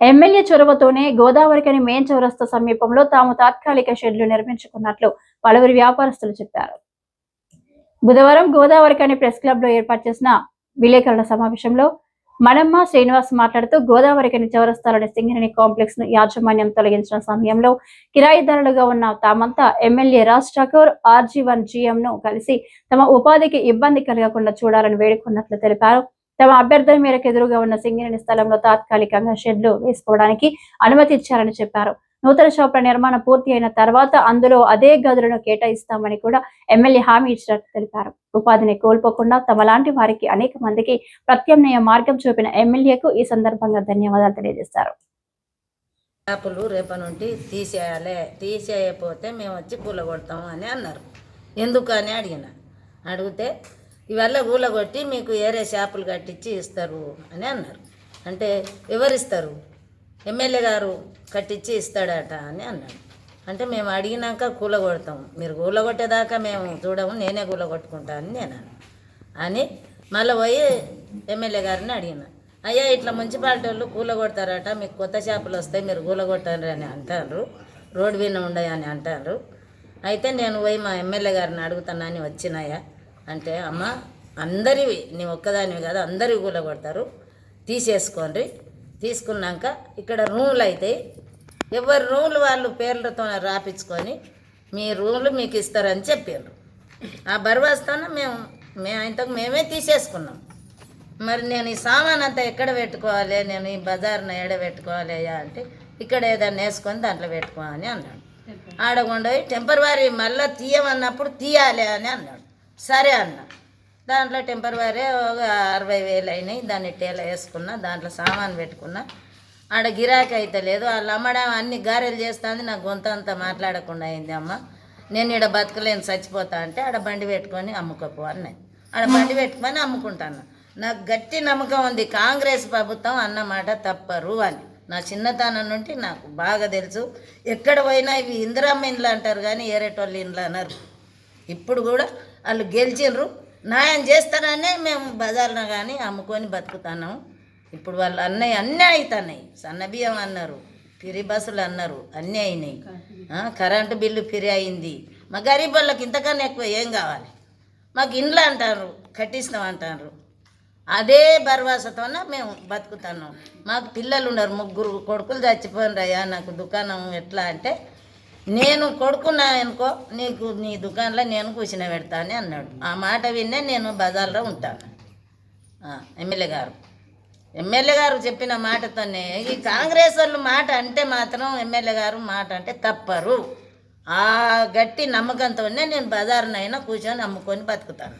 MLA చొరవతోనే Godavarikhani main చౌరస్తా సమీపంలో తాము తాత్కాలిక షెడ్లు నిర్మించుకున్నట్లు పలువురు వ్యాపారస్తులు చెప్పారు. బుధవారం గోదావరికని ప్రెస్ క్లబ్లో ఏర్పాటు చేసిన విలేకరుల సమావేశంలో మణమ్మ శ్రీనివాస్ మాట్లాడుతూ గోదావరికని చౌరస్తాలోని సింగరేణి కాంప్లెక్స్ను యాజమాన్యం తొలగించిన సమయంలో కిరాయిదారులుగా ఉన్న తామంతా MLA Raj Thakur RG one GM ను కలిసి తమ ఉపాధికి ఇబ్బంది కలగకుండా చూడాలని వేడుకున్నట్లు తెలిపారు. తమ అభ్యర్థన మేరకు ఎదురుగా ఉన్న సింగరేణి స్థలంలో తాత్కాలికంగా షెడ్లు వేసుకోవడానికి అనుమతి ఇచ్చారని చెప్పారు. నూతన షాపుల నిర్మాణం పూర్తి అయిన తర్వాత అందులో అదే గదులను కేటాయిస్తామని కూడా ఎమ్మెల్యే హామీ ఇచ్చినట్లు తెలిపారు. ఉపాధిని కోల్పోకుండా తమలాంటి వారికి అనేక మందికి ప్రత్యామ్నాయ మార్గం చూపిన ఎమ్మెల్యేకు ఈ సందర్భంగా ధన్యవాదాలు తెలియజేశారు. చేపలు రేపటి నుండి తీసేయాలి తీసేయకపోతే మేము వచ్చి కూలగొడతాము అని అన్నారు. ఎందుకు అని అడిగిన. అడిగితే ఇవల్ల ఊలగొట్టి మీకు ఏరే చేపలు కట్టించి ఇస్తారు అని అన్నారు. అంటే ఎవరిస్తారు? ఎమ్మెల్యే గారు కట్టించి ఇస్తాడట అని అన్నాడు అంటే మేము అడిగినాక కూలగొడతాం. మీరు కూలగొట్టేదాకా మేము చూడము నేనే కూలగొట్టుకుంటా అని నేను అని మళ్ళీ పోయి ఎమ్మెల్యే గారిని అడిగిన. అయ్యా ఇట్లా మున్సిపాలిటీ వాళ్ళు కూలగొడతారట మీకు కొత్త చేపలు వస్తాయి మీరు కూలగొట్టారు అని అంటారు. రోడ్డు పైన ఉండయి అని అంటారు. అయితే నేను పోయి మా ఎమ్మెల్యే గారిని అడుగుతానని వచ్చినాయా. అంటే అమ్మ అందరివి నీ ఒక్కదానివి కాదు అందరివి కూలగొడతారు. తీసేసుకోండి. తీసుకున్నాక ఇక్కడ రూములు అయితే ఎవరి రూములు వాళ్ళు పేర్లతో రాపించుకొని మీ రూములు మీకు ఇస్తారని చెప్పారు ఆ బర్వాస్తోనే మేము మేము ఇంతకు మేమే తీసేసుకున్నాం. మరి నేను ఈ సామాన్ అంతా ఎక్కడ పెట్టుకోవాలి? నేను ఈ బజార్న ఎడ పెట్టుకోవాలి అంటే ఇక్కడ ఏదైనా వేసుకొని దాంట్లో పెట్టుకో అని అన్నాడు ఆడకుండా టెంపరవరీ మళ్ళీ తీయమన్నప్పుడు తీయాలి అని అన్నాడు. సరే అన్న. దాంట్లో టెంపరవరీ ఒక అరవై వేలు అయినాయి. దాన్ని టేల వేసుకున్నా దాంట్లో సామాన్ పెట్టుకున్నా. ఆడ గిరాకీ అయితే లేదు. వాళ్ళు అమ్మడం అన్ని గారెలు చేస్తుంది. నాకు గొంత అంతా మాట్లాడకుండా అయింది అమ్మ. నేను ఈడ బతకలేను చచ్చిపోతా అంటే ఆడ బండి పెట్టుకొని అమ్ముకోపో అన్నది. ఆడ బండి పెట్టుకొని అమ్ముకుంటాను నాకు గట్టి నమ్మకం ఉంది. కాంగ్రెస్ ప్రభుత్వం అన్నమాట తప్పరు అని. నా చిన్నతనం నుండి నాకు బాగా తెలుసు. ఎక్కడ పోయినా ఇవి ఇందిరమ్మ ఇండ్లు అంటారు కానీ ఏరేటోళ్ళు ఇండ్లు అన్నారు ఇప్పుడు కూడా వాళ్ళు గెలిచిండ్రు న్యాయం చేస్తారనే మేము బజార్లో కానీ అమ్ముకొని బతుకుతున్నాము ఇప్పుడు వాళ్ళు అన్నయ్య అన్నీ అవుతున్నాయి సన్నబియ్యం అన్నారు ఫిరి బస్సులు అన్నారు అన్నీ అయినాయి. కరెంటు బిల్లు ఫిరి అయింది. మా గరీబ్ వాళ్ళకి ఇంతకన్నా ఎక్కువ ఏం కావాలి? మాకు ఇండ్లు అంటారు కట్టిస్తాం అంటారు. అదే భరవాసతోన మేము బతుకుతున్నాం. మాకు పిల్లలు ఉన్నారు ముగ్గురు కొడుకులు చచ్చిపోయినరు అయ్యా నాకు దుకాణం ఎట్లా అంటే నేను కొడుకున్నా అనుకో నీకు నీ దుకాణంలో నేను కూర్చుని పెడతా అన్నాడు. ఆ మాట విన్నే నేను బజార్లో ఉంటాను. ఎమ్మెల్యే గారు. ఎమ్మెల్యే గారు చెప్పిన మాటతోనే ఈ కాంగ్రెస్ వాళ్ళు మాట అంటే మాత్రం ఎమ్మెల్యే గారు మాట అంటే తప్పరు. ఆ గట్టి నమ్మకంతోనే నేను బజారునైనా కూర్చొని అమ్ముకొని బతుకుతాను.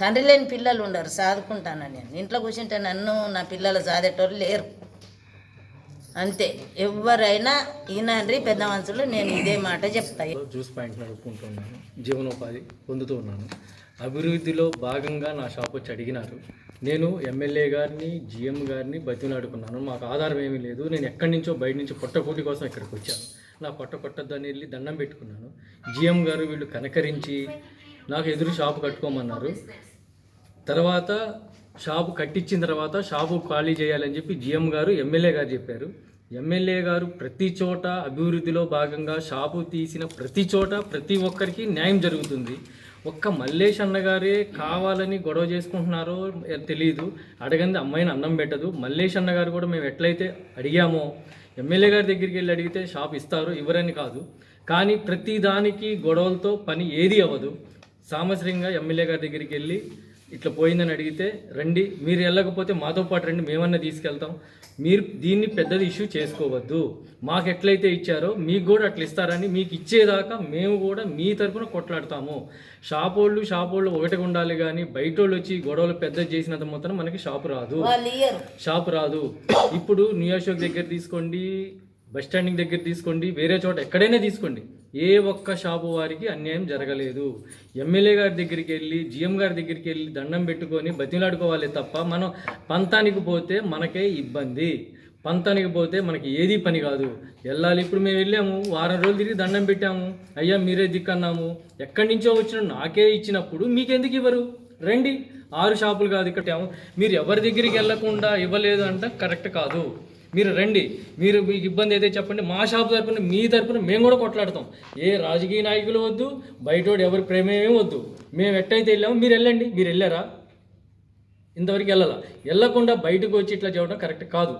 తండ్రి లేని పిల్లలు ఉండరు సాదుకుంటాను నేను. ఇంట్లో కూర్చుంటే నన్ను నా పిల్లలు సాదేటోళ్ళు లేరు. అంతే. ఎవరైనా ఈనాడ్రి పెద్ద మనుషులు నేను ఇదే మాట చెప్తాయి జ్యూస్ పాయింట్ నడుపుకుంటున్నాను జీవనోపాధి పొందుతూ ఉన్నాను. అభివృద్ధిలో భాగంగా నా షాప్ వచ్చి అడిగినారు. నేను ఎమ్మెల్యే గారిని జిఎం గారిని బతిమలాడుకున్నాను. మాకు ఆధారం ఏమీ లేదు. నేను ఎక్కడి నుంచో బయట నుంచి పొట్టకూటి కోసం ఇక్కడికి వచ్చాను. నా పొట్ట కొట్టద్దని వెళ్ళి దండం పెట్టుకున్నాను. జిఎం గారు వీళ్ళు కనకరించి నాకు ఎదురు షాపు కట్టుకోమన్నారు. తర్వాత షాపు కట్టించిన తర్వాత షాపు ఖాళీ చేయాలని చెప్పి జిఎం గారు ఎమ్మెల్యే గారు చెప్పారు. ఎమ్మెల్యే గారు ప్రతి చోట అభివృద్ధిలో భాగంగా షాపు తీసిన ప్రతి చోట ప్రతి ఒక్కరికి న్యాయం జరుగుతుంది. ఒక్క మల్లేష్ అన్నగారే కావాలని గొడవ చేసుకుంటున్నారో తెలియదు అడగంది అమ్మాయిని అన్నం పెట్టదు. మల్లేష్ అన్నగారు కూడా మేము ఎట్లయితే అడిగామో ఎమ్మెల్యే గారి దగ్గరికి వెళ్ళి అడిగితే షాప్ ఇస్తారు ఇవ్వరని కాదు. కానీ ప్రతి దానికి గొడవలతో పని ఏది అవ్వదు. సామశ్రంగా ఎమ్మెల్యే గారి దగ్గరికి వెళ్ళి ఇట్లా పోయిందని అడిగితే రండి మీరు వెళ్ళకపోతే మాతో పాటు రండి మేమన్నా తీసుకెళ్తాం. మీరు దీన్ని పెద్దది ఇష్యూ చేసుకోవద్దు. మాకు ఎట్లయితే ఇచ్చారో మీకు కూడా అట్లా ఇస్తారని మీకు ఇచ్చేదాకా మేము కూడా మీ తరపున కొట్లాడతాము. షాపోళ్ళు షాపోళ్ళు ఒకటిగా ఉండాలి కానీ బయట వాళ్ళు వచ్చి గొడవలు పెద్ద చేసినంత మొత్తం మనకి షాపు రాదు. వాళ్ళు షాప్ రాదు. ఇప్పుడు న్యూ అశోక్ దగ్గర తీసుకోండి బస్ స్టాండింగ్ దగ్గర తీసుకోండి వేరే చోట ఎక్కడైనా తీసుకోండి. ఏ ఒక్క షాపు వారికి అన్యాయం జరగలేదు. ఎమ్మెల్యే గారి దగ్గరికి వెళ్ళి జిఎం గారి దగ్గరికి వెళ్ళి దండం పెట్టుకొని బతిలాడుకోవాలి తప్ప మనం పంతానికి పోతే మనకే ఇబ్బంది. పంతానికి పోతే మనకి ఏది పని కాదు. వెళ్ళాలి ఇప్పుడు మేము వెళ్ళాము వారం రోజులు తిరిగి దండం పెట్టాము. అయ్యా మీరే దిక్కన్నాము. ఎక్కడి నుంచో వచ్చిన నాకే ఇచ్చినప్పుడు మీకెందుకు ఇవ్వరు? రండి. ఆరు షాపులు కాదు ఇక్కడ. మీరు ఎవరి దగ్గరికి వెళ్ళకుండా ఇవ్వలేదు అంట కరెక్ట్ కాదు. మీరు రండి. మీరు మీకు ఇబ్బంది అయితే చెప్పండి. మా షాప్ తరపున మీ తరపున మేము కూడా కొట్లాడతాం. ఏ రాజకీయ నాయకులు వద్దు బయటోడు ఎవరి ప్రేమేమీ వద్దు. మేము ఎట్టయితే వెళ్ళామో మీరు వెళ్ళండి. మీరు వెళ్ళారా? ఇంతవరకు వెళ్ళాల? వెళ్ళకుండా బయటకు వచ్చి ఇట్లా చేయడం కరెక్ట్ కాదు.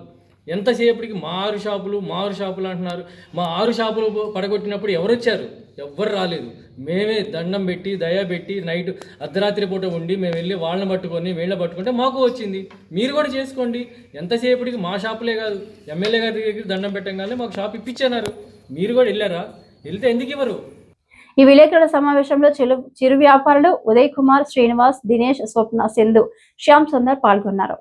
ఎంతసేపటికి మా ఆరు షాపులు మా ఆరు షాపులు అంటున్నారు. మా ఆరు షాపులు పడగొట్టినప్పుడు ఎవరు వచ్చారు ఎవ్వరు రాలేదు. మేమే దండం పెట్టి దయ పెట్టి నైట్ అర్ధరాత్రి పూట ఉండి మేము వెళ్ళి వాళ్ళని పట్టుకొని వీళ్ళని పట్టుకుంటే మాకు వచ్చింది. మీరు కూడా చేసుకోండి. ఎంతసేపటికి మా షాపులే కాదు ఎమ్మెల్యే గారి దగ్గరికి దండం పెట్టంగానే మాకు షాప్ ఇప్పించన్నారు. మీరు కూడా వెళ్ళారా? వెళ్తే ఎందుకు ఇవ్వరు? ఈ విలేకరుల సమావేశంలో చిరు చిరు వ్యాపారులు ఉదయ్ కుమార్ శ్రీనివాస్ దినేష్ స్వప్న సింధు శ్యామ్ సుందర్ పాల్గొన్నారు.